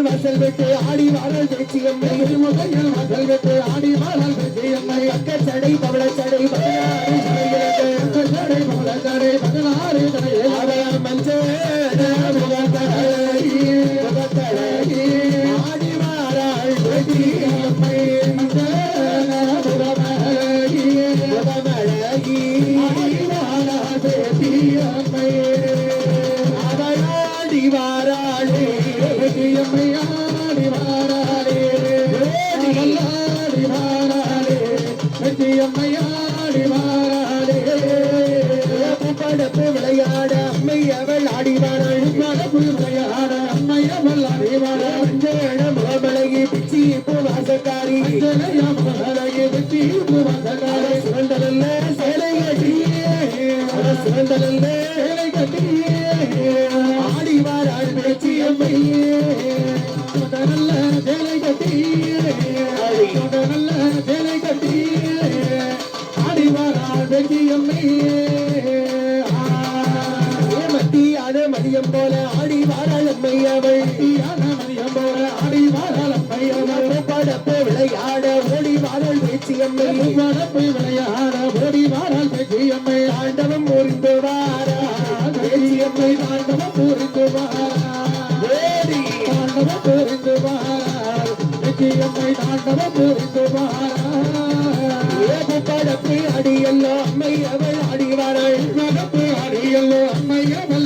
முகையல் வாசல் விட்டு ஆடி வாரல் பேச்சியம்மை இரு முகையல் வாசல் விட்டு ஆடி வாரல் பேச்சியம்மை அக்க சடை பவள சடை பதினாறு சடை பதினாறு சடை அஞ்சவள் ஆடிவாட அழிவாட புதுமைய ஆட அம்மையவள் ஆடிவாட படப்பு அடியல்லோ அம்மையவள் அடிவாராய் படப்பு அடியல்லோ அம்மையவள்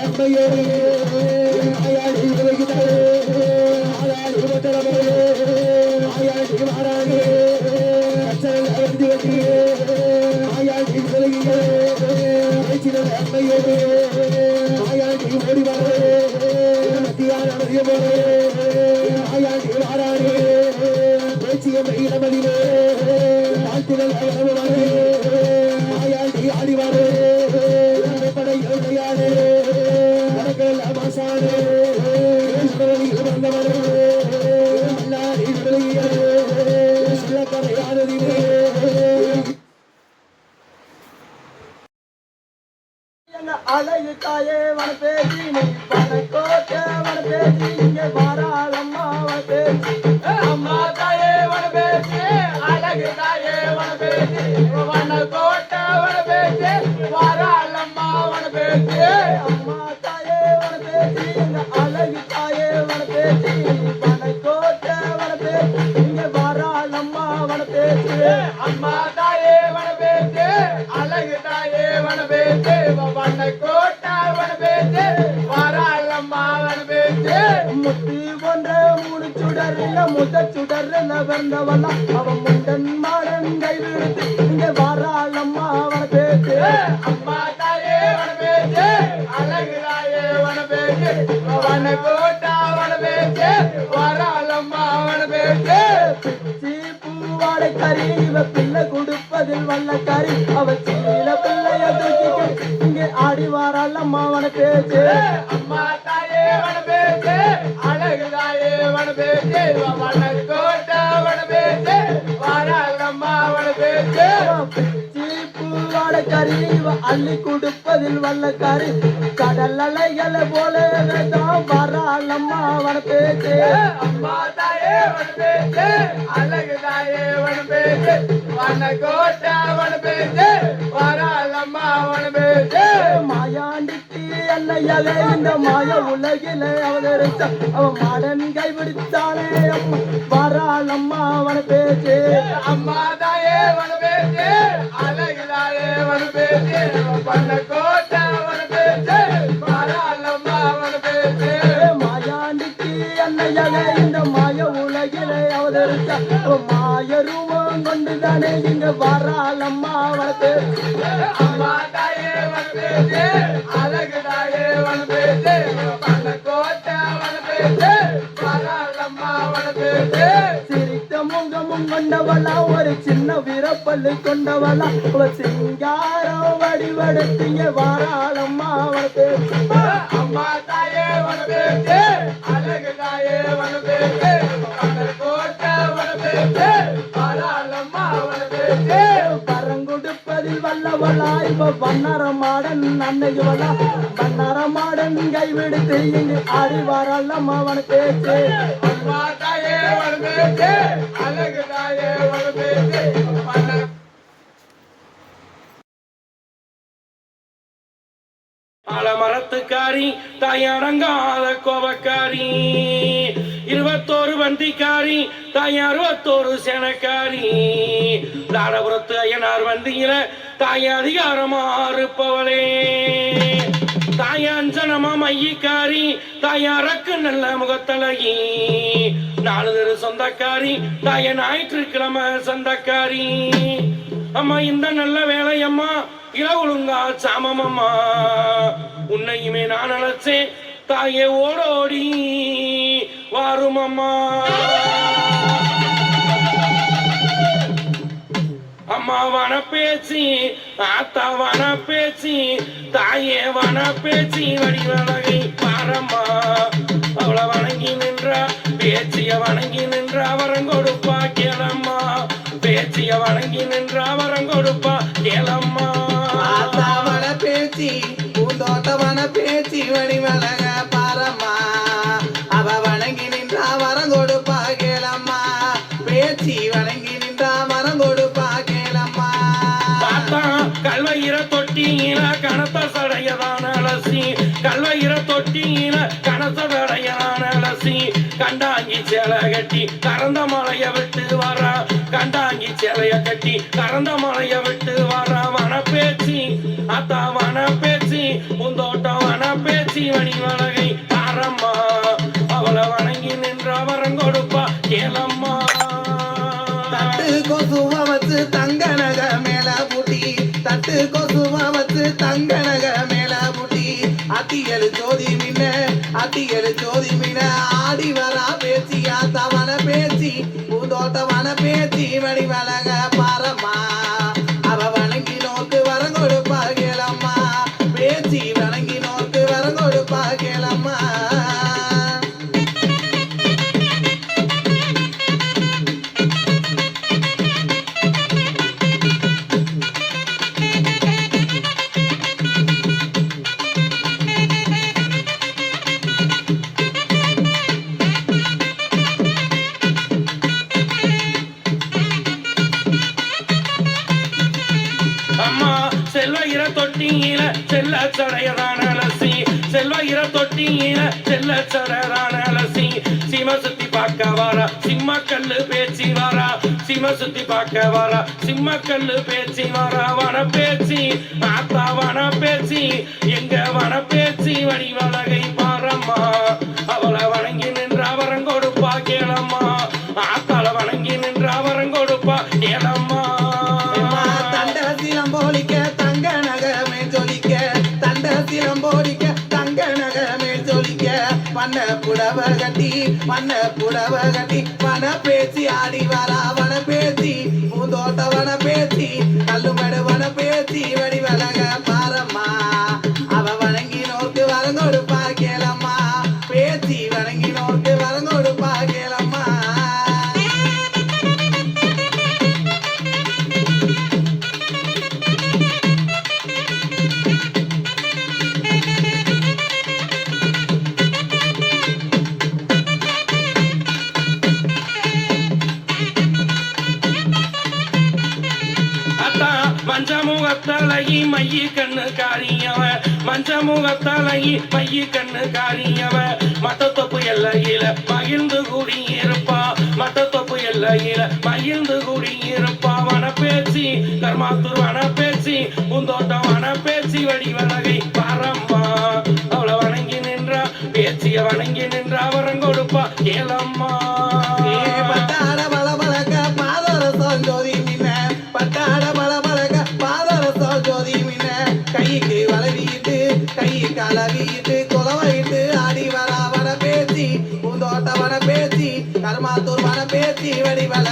அம்மையோரே Happy முதல்ல வந்தவளா அவன் முண்டன் மாடன் கை விடுத்து இங்க வாராள் அம்மா அவன பேச்சு. அம்மா தாயே வன பேச்சு. அழகு தாயே வன பேச்சு. அவன கோட்டா அவன பேச்சு. வாராள் அவன பேச்சு. கறி இவ பிள்ளை கொடுப்பதில் வல்ல கறி. அவ பிள்ளைய தூக்கிக்க இங்கே ஆடி வாராள் அம்மா அவன பேச்சு. அம்மா தாயே வன பேச்சு. அழகு தாயே வன பேச்சு பாடக்காரி அள்ளி கொடுப்பதில் வல்லக்காரி கடல் அலைகளை போல தான் வரால் அம்மா வனப்பேச்சு அம்மா தாயே வனப்பேச்சு அழகு தாயே வனப்பேச்சு வன கோட்டா வனப்பேச்சு வரால் அம்மா வனப்பேச்சு மாயாண்டிக்கு அல்லையலே இந்த மாய உலகிலே அவதரித்த அவன் மாடன் கைபிடித்தானே வரால் அம்மா வனப்பேச்சு அம்மா தாயே வனப்பேச்சு பேச்சு அழகு தாயே வன பேச்சு வன கோட்டை வன பேச்சு வராலம்மா வன பேச்சு மாயாண்டிக்கு அல்லையவே இந்த மாய உலகில அவதரித்த அவன் மாய ரூபம் கொண்டுதானே இங்க வராளம்மா அவன பேச்சு அம்மா தாயே பேச்சு அழகு தாயே பேச்சு வன கோட்டை வன பேச்சு வராலம்மா வன பேச்சு முகமும் கொண்டவளா ஒரு சின்ன விரப்பல்லு கொண்டவளா. அவ சிங்காரம் வடிவெடுத்தீங்க வாராளம்மா அவ பேச்சு அம்மா தாயே வன பேச்சு அழகு தாயே வன பேச்சு கோட்டை வன பேச்சு வராலம்மா வன பேச்சு பரங்குடுப்பதில் வல்லவளா இப்ப வண்ணார மாடன் அன்னையுவளா மாடன் கைவிடுத்து இங்கு ஆடி வாராளம்மா அவன பேச்சு. அழகு தாயே பேச்சு தாயடங்காத கோபக்காரி இருபத்தோரு வந்திக்காரி தாய் அறுபத்தோரு செனக்காரி. தாடபுரத்து ஐயனார் வந்தியில தாய் அதிகாரமா இருப்பவளே தாயாஞ்சனமா மையக்காரி தாயாரக்கு நல்ல முகத்தலகி நாலு தெரு சொந்தக்காரி தாய ஞாயிற்றுக்கிழமை சொந்தக்காரி. அம்மா இந்த நல்ல வேலையம்மா இள ஒழுங்கா சாமமம்மா. உன்னையுமே நான் அழைச்சேன் தாயே ஓடோடி. வாருமம்மா. அம்மா வன பேச்சு ஆத்தா வன பேச்சு தாயே வன பேச்சு வடிவழகை பாரம்மா. அவளை வணங்கி நின்றா பேச்சிய வணங்கி நின்றா வரங்கொடுப்பா கேளம்மா. பேச்சிய வணங்கி நின்றா வரங்கொடுப்பா கேளம்மா. கட்டி கறந்த மலைய விட்டு வரா. கண்டாங்கி சேலைய கட்டி கறந்த மலைய விட்டு வரா. வன பேச்சு அத்தா வன பேச்சு பூந்தோட்டம் வன பேச்சு மணி வலகை தாரம்மா. அவளை வணங்கி நின்ற வரம் கொடுப்பா கேளம்மா. தட்டு கொசுவ வச்சு தங்க நக மேல பூட்டி. தட்டு கொசுவ வச்சு தங்க நக மேல பூட்டி. அத்தியல் ஜோதி மின்ன அத்தியல் ஜோதி மின்ன பேச்சு ஆத்தாவன பேச்சு பூந்தோட்டவன பேச்சு வடிவலை சுத்தி பார்க்க வரா சிம்மக்கல்லு பேச்சு வரா வன பேச்சு ஆத்தா வன பேச்சு எங்க வன பேச்சு வடிவழகை புடவ கட்டி வண்ண புடவ கட்டி வன பேசி ஆடி வரா வன பேசி பூந்தோட்ட வன பேசி கல்லுமடு வன பேசி வடி முகத்தலகி மைய கண்ணு காரியவ. மஞ்ச முகத்தலகி மைய கண்ணு காரியவ. மத்த தொப்பு எல்லையில மகிழ்ந்து குடியிருப்பா. மத்த தொப்பு எல்லையில மகிழ்ந்து குடியிருப்பா. வன பேச்சு கர்மாத்தூர் வன பேச்சு பூந்தோட்டம் வன பேச்சு வடிவலகை பாரம்மா அவளை வணங்கி நின்றா பேச்சிய வணங்கி நின்றா வரங்கொடுப்பா கேளம்மா. ready.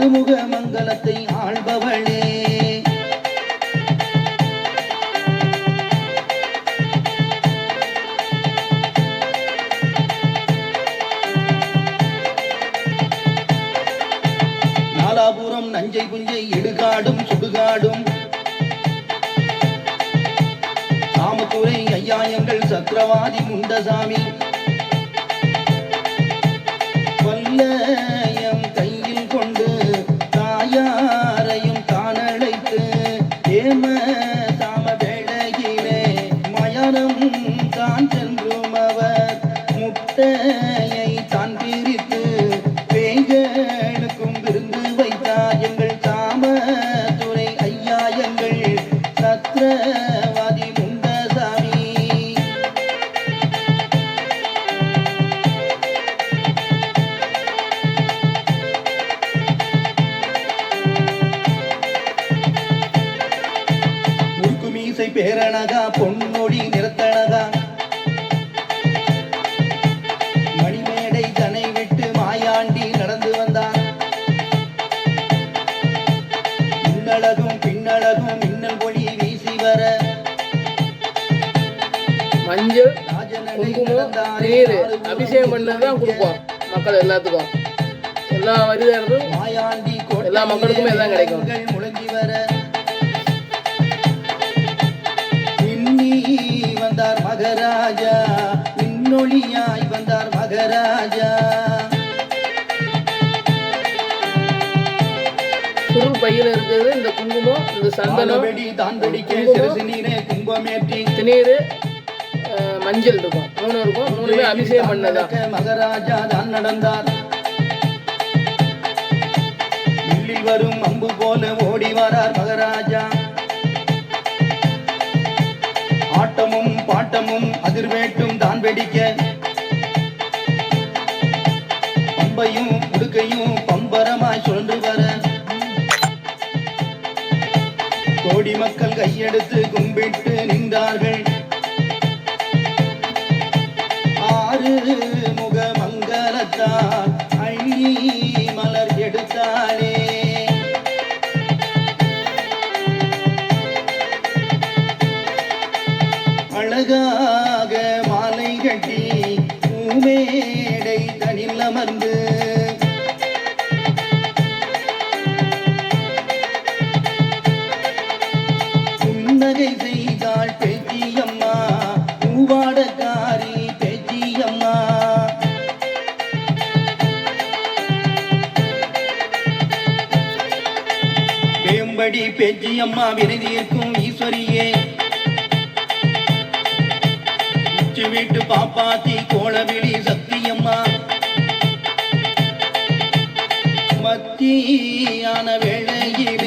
அறுமுக மங்களத்தை ஆள்பவளே. நாலாபுரம் நஞ்சை புஞ்சை இடுகாடும் சுடுகாடும். காமத்துறை ஐயாயங்கள் முண்டசாமி. பேரழகா பொன்னொடி நிறத்தழகா. மணிமேடை தனை விட்டு மாயாண்டி நடந்து வந்தான். முன்னழகும் பின்னழகும் மின்னல் ஒளி வீசி வர. மஞ்சள் குங்குமம் நீர் அபிஷேகம் பண்ணது தான் கொடுப்போம் மக்கள் எல்லாத்துக்கும். எல்லா வரிதாரரும் மாயாண்டி எல்லா மக்களுக்குமே எல்லாம் கிடைக்கும். மகராஜா இன்னொளியாய் வந்தார் மகராஜா. சுருள் பையில் இருக்கிறது இந்த குங்குமம் இந்த சந்தனம் திருநீர் மஞ்சள் இருக்கும் மூணு இருக்கும் மூணுமே அபிஷேகம் நடக்க மகராஜா தான் நடந்தார். வரும் அம்பு போல ஓடி வரார் மகராஜா. ஆட்டமும் பாட்டமும் அதிர்வேட்டும் தான் வெடிக்க. பம்பையும் உடுக்கையும் பம்பரமாய் சுழன்று வர. கோடி மக்கள் கையெடுத்து கும்பிட்டு நின்றார்கள். ஆறு முக மங்களத்தார் அழகாக மாலை கட்டி பூமேடை தனில் அமர்ந்து புன்னகை செய்தாள் பேச்சியம்மா பூவாடக்காரி பேச்சியம்மா வேம்படி பேச்சியம்மா விருதியிருக்கும் ஈஸ்வரியே பாப்பாத்தி கோலவிழி சத்தியம்மா. மத்தியான வேளையில்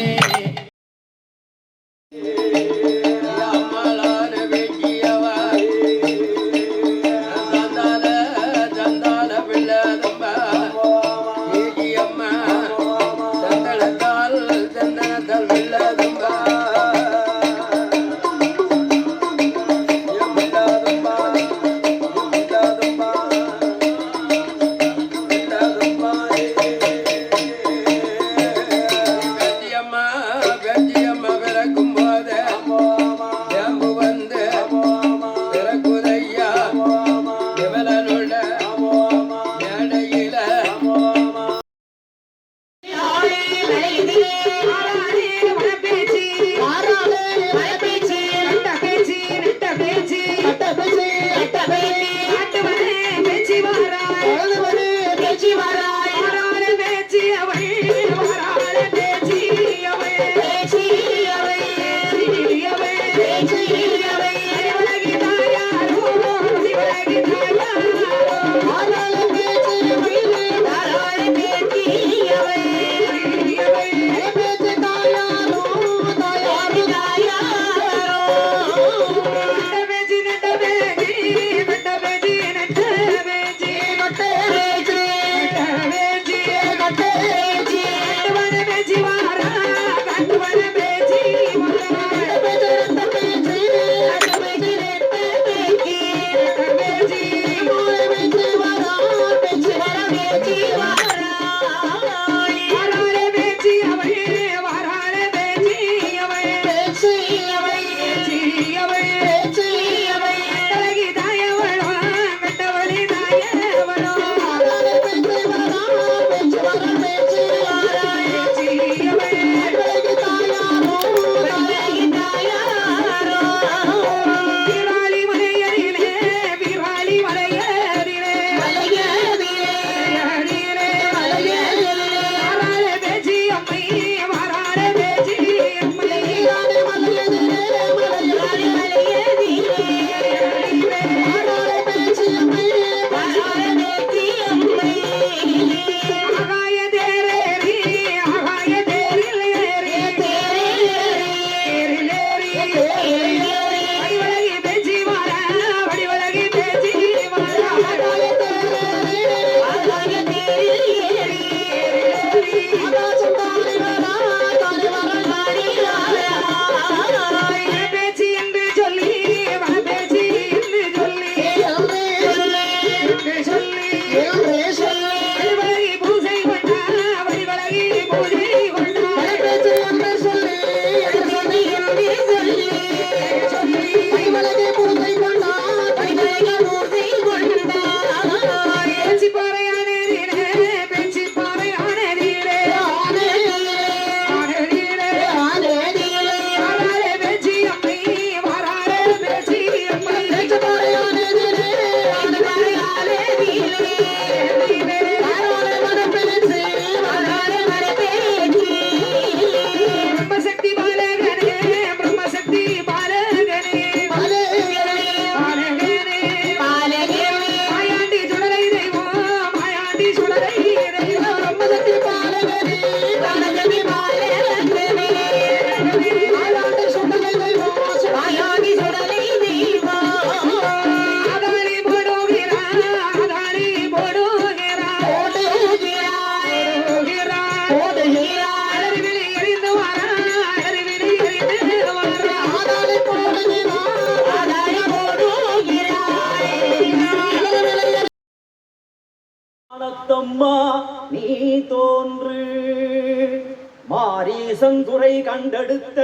இசந்துரை கண்டெடுத்த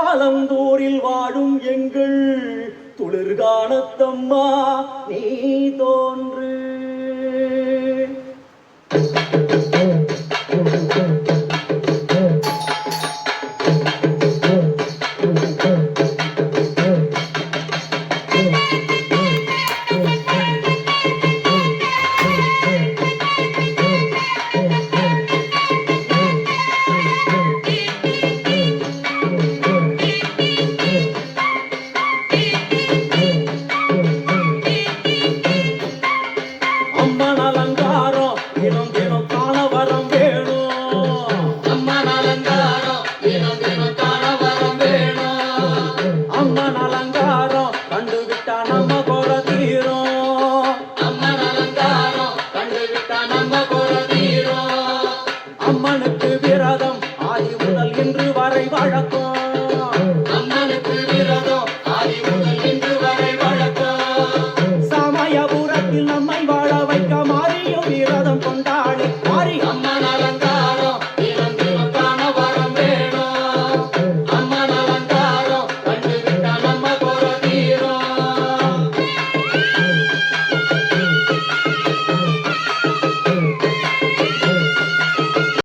ஆலந்தூரில் வாழும் எங்கள் துளிர்கானத்தம்மா நீ தோன்று